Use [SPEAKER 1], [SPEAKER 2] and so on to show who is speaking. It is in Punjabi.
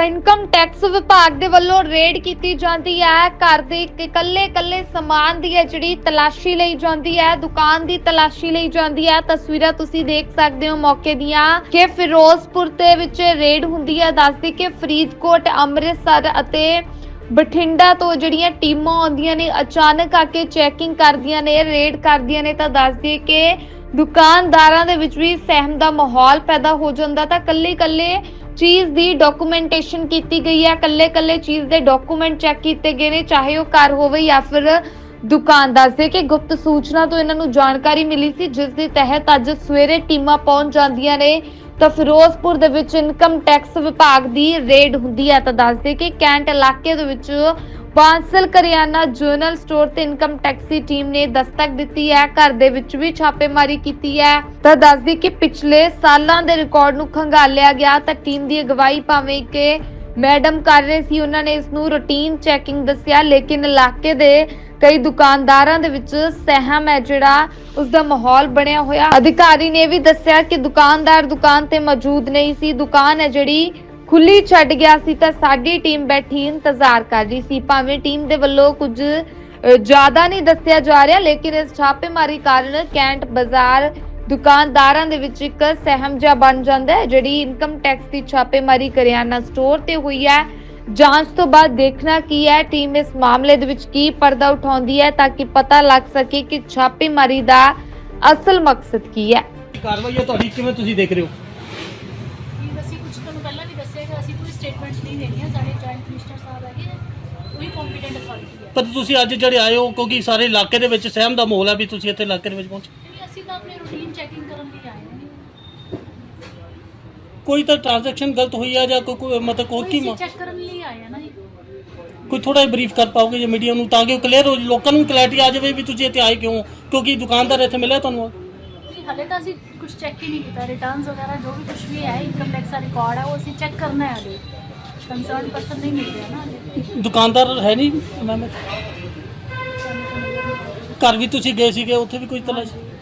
[SPEAKER 1] ਤਾਂ ਇਨਕਮ ਟੈਕਸ ਵਿਭਾਗ ਦੇ ਵੱਲੋਂ ਰੇਡ ਕੀਤੀ ਜਾਂਦੀ ਹੈ। ਘਰ ਦੇ ਇਕੱਲੇ ਇਕੱਲੇ ਸਮਾਨ ਦੀ ਹੈ ਜਿਹੜੀ ਤਲਾਸ਼ੀ ਲਈ ਜਾਂਦੀ ਹੈ, ਦੁਕਾਨ ਦੀ ਤਲਾਸ਼ੀ ਲਈ ਜਾਂਦੀ ਹੈ। ਤਸਵੀਰਾਂ ਤੁਸੀਂ ਦੇਖ ਸਕਦੇ ਹੋ ਮੌਕੇ ਦੀਆਂ ਕਿ ਫਿਰੋਜ਼ਪੁਰ ਦੇ ਵਿੱਚ ਰੇਡ ਹੁੰਦੀ ਹੈ। ਦੱਸਦੀ ਕਿ ਫਰੀਦਕੋਟ, ਅੰਮ੍ਰਿਤਸਰ ਅਤੇ ਬਠਿੰਡਾ ਤੋਂ ਜਿਹੜੀਆਂ ਟੀਮਾਂ ਆਉਂਦੀਆਂ ਨੇ, ਅਚਾਨਕ ਆ ਕੇ ਚੈਕਿੰਗ ਕਰਦੀਆਂ ਨੇ ਰੇਡ ਕਰਦੀਆਂ ਨੇ ਤਾਂ ਦੱਸਦੀ ਕਿ ਦੁਕਾਨਦਾਰਾਂ ਦੇ ਵਿੱਚ ਵੀ ਸਹਿਮ ਦਾ ਮਾਹੌਲ ਪੈਦਾ ਹੋ ਜਾਂਦਾ ਤਾਂ ਕੱਲੇ ਕੱਲੇ ਚੀਜ਼ ਦੀ ਡਾਕੂਮੈਂਟੇਸ਼ਨ ਕੀਤੀ ਗਈ ਹੈ। ਕੱਲੇ ਕੱਲੇ ਚੀਜ਼ ਦੇ ਡਾਕੂਮੈਂਟ ਚੈੱਕ ਕੀਤੇ ਗਏ ਨੇ, ਚਾਹੇ ਉਹ ਘਰ ਹੋਵੇ ਜਾਂ ਫਿਰ ਦੁਕਾਨ। ਦੱਸਦੇ ਕਿ ਗੁਪਤ ਸੂਚਨਾ ਤੋਂ ਇਹਨਾਂ ਨੂੰ ਜਾਣਕਾਰੀ ਮਿਲੀ ਸੀ, ਜਿਸ ਦੇ ਤਹਿਤ ਅੱਜ ਸਵੇਰੇ ਟੀਮਾਂ ਪਹੁੰਚ ਜਾਂਦੀਆਂ ਨੇ। ਤਾਂ ਫਿਰੋਜ਼ਪੁਰ ਦੇ ਵਿੱਚ ਇਨਕਮ ਟੈਕਸ ਵਿਭਾਗ ਦੀ ਰੇਡ ਹੁੰਦੀ ਹੈ ਤਾਂ ਦੱਸਦੇ ਕਿ ਕੈਂਟ ਇਲਾਕੇ ਦੇ ਵਿੱਚ ਬਾਂਸਲ ਕਰਿਆਨਾ ਜਰਨਲ ਸਟੋਰ ਤੇ ਇਨਕਮ ਟੈਕਸ ਦੀ ਟੀਮ ਨੇ ਦਸਤਕ ਦਿੱਤੀ ਹੈ। ਘਰ ਦੇ ਵਿੱਚ ਵੀ ਛਾਪੇਮਾਰੀ ਕੀਤੀ ਹੈ। ਤਾਂ ਦੱਸਦੀ ਕਿ ਪਿਛਲੇ ਸਾਲਾਂ ਦੇ ਰਿਕਾਰਡ ਨੂੰ ਖੰਗਾਲਿਆ ਗਿਆ ਤਾਂ ਟੀਮ ਦੀ ਅਗਵਾਈ ਭਾਵੇਂ ਕਿ ਮੈਡਮ ਕਰ ਰਹੇ ਸੀ, ਉਹਨਾਂ ਨੇ ਇਸ ਨੂੰ ਰੂਟੀਨ ਚੈਕਿੰਗ ਦੱਸਿਆ, ਲੇਕਿਨ ਇਲਾਕੇ ਦੇ ਕਈ ਦੁਕਾਨਦਾਰਾਂ ਦੇ ਵਿੱਚ ਸਹਿਮ ਹੈ ਜਿਹੜਾ ਉਸ ਦਾ ਮਾਹੌਲ ਬਣਿਆ ਹੋਇਆ। ਅਧਿਕਾਰੀ ਨੇ ਵੀ ਦੱਸਿਆ ਕਿ ਦੁਕਾਨਦਾਰ ਦੁਕਾਨ ਤੇ ਮੌਜੂਦ ਨਹੀਂ ਸੀ। ਦੁਕਾਨ ਹੈ ਜਿਹੜੀ ਖੁੱਲੀ ਛੱਡ ਗਿਆ ਸੀ ਤਾਂ ਸਾਡੀ ਟੀਮ ਬੈਠੀ ਇੰਤਜ਼ਾਰ ਕਰ ਰਹੀ ਸੀ। ਭਾਵੇਂ ਟੀਮ ਦੇ ਵੱਲੋਂ ਕੁਝ ਜ਼ਿਆਦਾ ਨਹੀਂ ਦੱਸਿਆ ਜਾ ਰਿਹਾ, ਲੇਕਿਨ ਇਸ ਛਾਪੇਮਾਰੀ ਕਾਰਨ ਕੈਂਟ ਬਾਜ਼ਾਰ ਦੁਕਾਨਦਾਰਾਂ ਦੇ ਵਿੱਚ ਇੱਕ ਸਹਿਮ ਜਿਹਾ ਬਣ ਜਾਂਦਾ ਹੈ, ਜਿਹੜੀ ਇਨਕਮ ਟੈਕਸ ਦੀ ਛਾਪੇਮਾਰੀ ਕਰਿਆਨਾ ਸਟੋਰ ਤੇ ਹੋਈ ਹੈ। ਜਾਂਚ ਤੋਂ ਬਾਅਦ ਦੇਖਣਾ ਕੀ ਹੈ ਟੀਮ ਇਸ ਮਾਮਲੇ ਦੇ ਵਿੱਚ ਕੀ ਪਰਦਾ ਉਠਾਉਂਦੀ ਹੈ ਤਾਂ ਕਿ ਪਤਾ ਲੱਗ ਸਕੇ ਕਿ ਛਾਪੇਮਾਰੀ ਦਾ ਅਸਲ ਮਕਸਦ ਕੀ ਹੈ।
[SPEAKER 2] ਕਾਰਵਾਈ ਹੈ ਤੁਹਾਡੀ ਕਿਵੇਂ ਤੁਸੀਂ ਦੇਖ ਰਹੇ ਹੋ?
[SPEAKER 3] ਕਿ ਅਸੀਂ ਕੁਝ ਤੁਹਾਨੂੰ ਪਹਿਲਾਂ ਵੀ ਦੱਸਿਆ ਕਿ ਅਸੀਂ ਕੋਈ ਸਟੇਟਮੈਂਟਸ ਨਹੀਂ ਦੇਣੀਆਂ ਸਾਡੇ ਜੁਆਇੰਟ ਕਮਿਸ਼ਨਰ ਸਾਹਿਬ ਹੈਗੇ ਨੇ, ਉਹੀ ਕੰਪੀਟੈਂਟ ਅਥਾਰਟੀ ਹੈ।
[SPEAKER 2] ਪਰ ਤੁਸੀਂ ਅੱਜ ਜਿਹੜੇ ਆਏ ਹੋ ਕਿਉਂਕਿ ਸਾਰੇ ਇਲਾਕੇ ਦੇ ਵਿੱਚ ਸਹਿਮ ਦਾ ਮਾਹੌਲ ਹੈ ਵੀ ਤੁਸੀਂ ਇੱਥੇ ਇਲਾਕੇ ਦੇ ਵਿੱਚ ਪਹੁੰਚੇ।
[SPEAKER 3] ਨਹੀਂ ਅਸੀਂ ਤਾਂ ਆਪਣੀ ਰੂਟੀਨ ਚੈਕਿੰਗ ਕਰਨ ਲਈ ਆਏ ਹਾਂ
[SPEAKER 2] ਕੋਈ ਤਾਂ ਟ੍ਰਾਂਜੈਕਸ਼ਨ ਗਲਤ ਹੋਈ ਆ ਜਾਂ ਕੋਈ- ਕੋਈ ਮਤਲਬ ਕੋਈ ਕੀ
[SPEAKER 3] ਅਸੀਂ ਚੈੱਕ ਕਰਨ ਲਈ ਹਾਂ ਨਾ ਜੀ।
[SPEAKER 2] ਕੋਈ ਥੋੜਾ ਜਿਹਾ ਬਰੀਫ ਕਰ ਪਾਓਗੇ ਜੇ ਮੀਡੀਆ ਨੂੰ ਤਾਂ ਕਿ ਕਲੀਅਰ ਹੋ ਲੋਕਾਂ ਨੂੰ ਕਲੈਰਿਟੀ ਆ ਜਾਵੇ ਵੀ ਤੁਸੀਂ ਇੱਥੇ ਆਏ ਕਿਉਂ ਕਿਉਂਕਿ ਦੁਕਾਨਦਾਰ ਇੱਥੇ ਮਿਲਿਆ ਤੁਹਾਨੂੰ।
[SPEAKER 3] ਹਲੇ ਤਾਂ ਅਸੀਂ ਕੁਝ ਚੈੱਕ ਹੀ ਨਹੀਂ ਕੀਤਾ। ਰਿਟਰਨਸ ਵਗੈਰਾ ਜੋ ਵੀ ਕੁਝ ਵੀ ਹੈ ਇਨਕਮ ਟੈਕਸ ਦਾ ਰਿਕਾਰਡ ਹੈ ਉਹ ਅਸੀਂ ਚੈੱਕ ਕਰਨਾ ਹੈ ਹਲੇ। ਕੰਸਰਨ ਪਰਸਨ ਨਹੀਂ ਮਿਲ ਰਿਹਾ ਨਾ ਹਲੇ।
[SPEAKER 2] ਦੁਕਾਨਦਾਰ ਹੈ ਨਹੀਂ ਮੈਮ
[SPEAKER 3] ਨਹੀਂ।
[SPEAKER 2] ਘਰ ਵੀ ਤੁਸੀਂ ਗਏ ਸੀਗੇ ਉੱਥੇ ਵੀ ਕੋਈ ਤਲਾਸ਼?